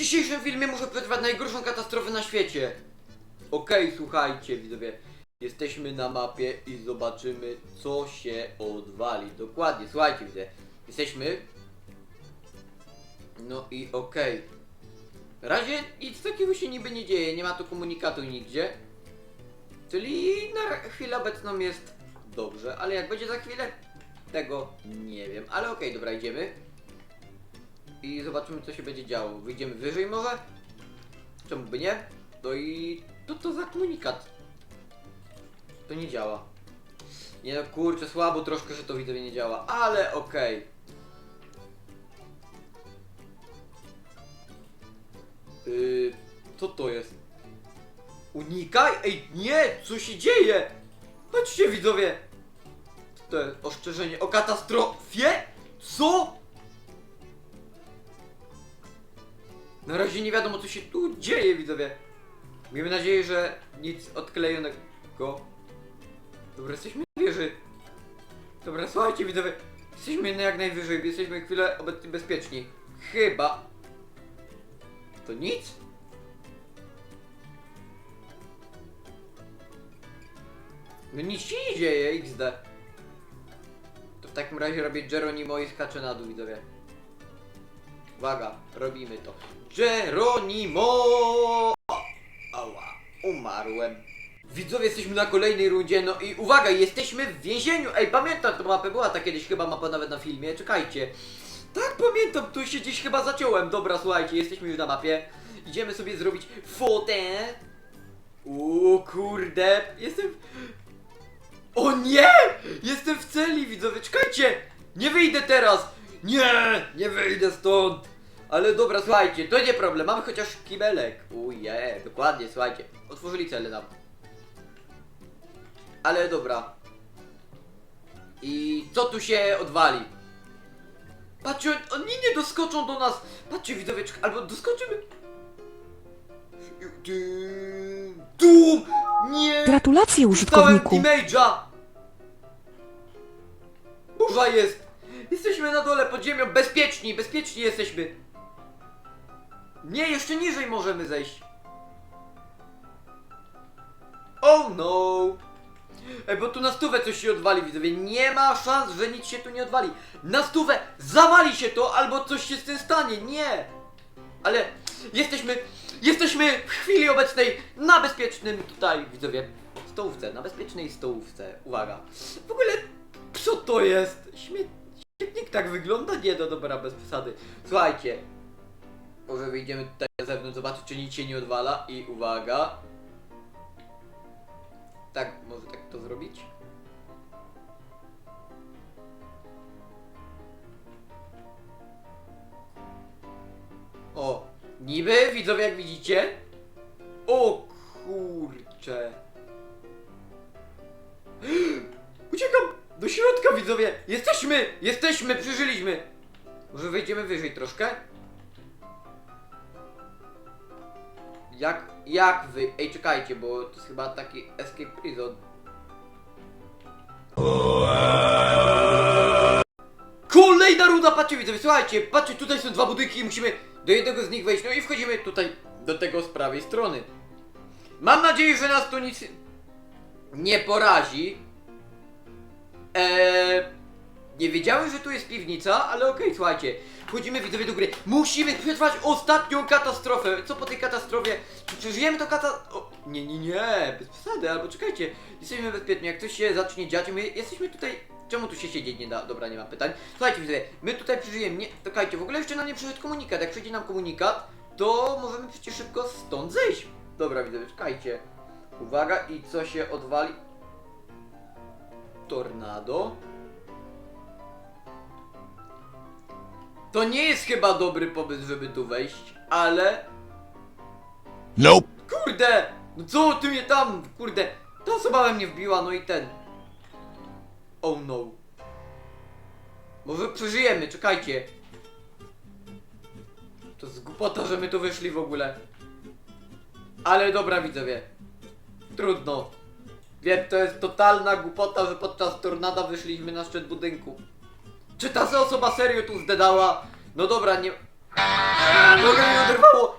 dzisiejszym filmie muszę przetrwać najgorszą katastrofę na świecie. Okej, słuchajcie widzowie. Jesteśmy na mapie i zobaczymy co się odwali. Dokładnie, słuchajcie widzę. Jesteśmy. No i okej. Na razie nic takiego się niby nie dzieje, nie ma tu komunikatu nigdzie. Czyli na chwilę obecną jest dobrze, ale jak będzie za chwilę, tego nie wiem. Ale okej, dobra, idziemy. I zobaczymy co się będzie działo. Wyjdziemy wyżej może? Czemu by nie? No i to to za komunikat. To nie działa. Nie no kurczę, słabo troszkę, że to widzowie nie działa, ale okej. Yy, co to jest? Unikaj? Ej, nie! Co się dzieje? Patrzcie widzowie! To jest ostrzeżenie o katastrofie? Co? Na razie nie wiadomo co się tu dzieje widzowie. Miejmy nadzieję, że nic odklejonego. Dobra, jesteśmy na wieży. Dobra, słuchajcie widzowie. Jesteśmy jak najwyżej, jesteśmy chwilę obecnie bezpieczni. Chyba. To nic? No nic się nie dzieje, XD. To w takim razie robię Geronimo i skaczę na dół, widzowie. Uwaga, robimy to. Geronimo! Ała, umarłem. Widzowie, jesteśmy na kolejnej rundzie, no i uwaga, jesteśmy w więzieniu. Ej, pamiętam tą mapę, była ta kiedyś chyba mapa nawet na filmie, czekajcie. Tak, pamiętam, tu się gdzieś chyba zaciąłem. Dobra, słuchajcie, jesteśmy już na mapie. Idziemy sobie zrobić fotę. Uuu, kurde, jestem... O nie! Jestem w celi, widzowie, czekajcie! Nie wyjdę teraz! Nie! Nie wyjdę stąd! Ale dobra, słuchajcie, to nie problem, mamy chociaż kibelek. Uje, dokładnie, słuchajcie. Otworzyli celę nam. Ale dobra. I co tu się odwali? Patrzcie, on- oni nie doskoczą do nas! Patrzcie, widzowie, albo doskoczymy... Dum! Nie! Gratulacje Dostałem użytkowniku. damage'a! Burza jest! Jesteśmy na dole, pod ziemią, bezpieczni, bezpieczni jesteśmy! Nie, jeszcze niżej możemy zejść. Oh no! Ej, bo tu na stówę coś się odwali, widzowie. Nie ma szans, że nic się tu nie odwali. Na stówę zawali się to, albo coś się z tym stanie. Nie! Ale jesteśmy, jesteśmy w chwili obecnej na bezpiecznym tutaj, widzowie, stołówce, na bezpiecznej stołówce. Uwaga. W ogóle, co to jest? Śmiet, śmietnik tak wygląda? Nie, no dobra, bez przesady. Słuchajcie, może wyjdziemy tutaj na zewnątrz, zobaczyć, czy nic się nie odwala i uwaga. Tak, może tak to zrobić? O, niby, widzowie, jak widzicie. O kurcze. Widzowie. Jesteśmy, jesteśmy, przeżyliśmy. Może wejdziemy wyżej troszkę? Jak, jak wy... Ej, czekajcie, bo to jest chyba taki escape prison. Kolejna runda, patrzcie widzowie, słuchajcie, patrzcie, tutaj są dwa budynki i musimy do jednego z nich wejść, no i wchodzimy tutaj do tego z prawej strony. Mam nadzieję, że nas tu nic nie porazi. Eee, nie wiedziałem, że tu jest piwnica, ale okej, słuchajcie. Wchodzimy widzowie do gry. Musimy przetrwać ostatnią katastrofę. Co po tej katastrofie? Czy przeżyjemy to kata... O, nie, nie, nie, bez przesady, albo czekajcie. Jesteśmy bezpieczni, jak coś się zacznie dziać, my jesteśmy tutaj... Czemu tu się siedzieć nie da? Dobra, nie ma pytań. Słuchajcie widzowie, my tutaj przeżyjemy, nie... Czekajcie, w ogóle jeszcze nam nie przyszedł komunikat. Jak przyjdzie nam komunikat, to możemy przecież szybko stąd zejść. Dobra widzowie, czekajcie. Uwaga, i co się odwali? Tornado. To nie jest chyba dobry pomysł, żeby tu wejść, ale... Nope. Kurde! No co ty mnie tam, kurde? Ta osoba we mnie wbiła, no i ten. Oh no. Może przeżyjemy, czekajcie. To jest głupota, że my tu wyszli w ogóle. Ale dobra widzowie. Trudno. Wiem, to jest totalna głupota, że podczas tornada wyszliśmy na szczyt budynku. Czy ta osoba serio tu zdedała? No dobra, nie... Eee, Noga mi oderwała!